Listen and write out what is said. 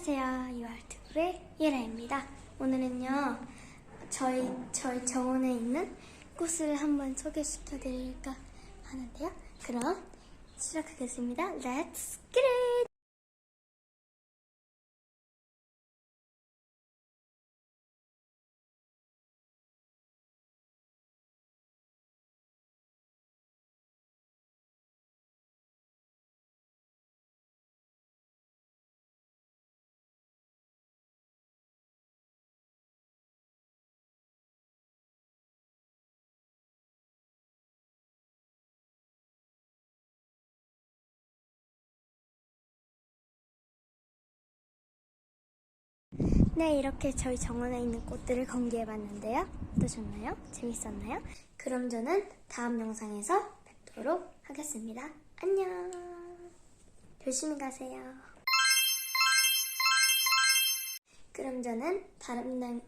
안녕하세요. 유알트브의 예라입니다. 오늘은요, 저희, 저희 정원에 있는 꽃을 한번 소개시켜 드릴까 하는데요. 그럼 시작하겠습니다. Let's get it! 네, 이렇게 저희 정원에 있는 꽃들을 공개해봤는데요. 어떠셨나요? 재밌었나요? 그럼 저는 다음 영상에서 뵙도록 하겠습니다. 안녕! 조심히 가세요. 그럼 저는 다른 날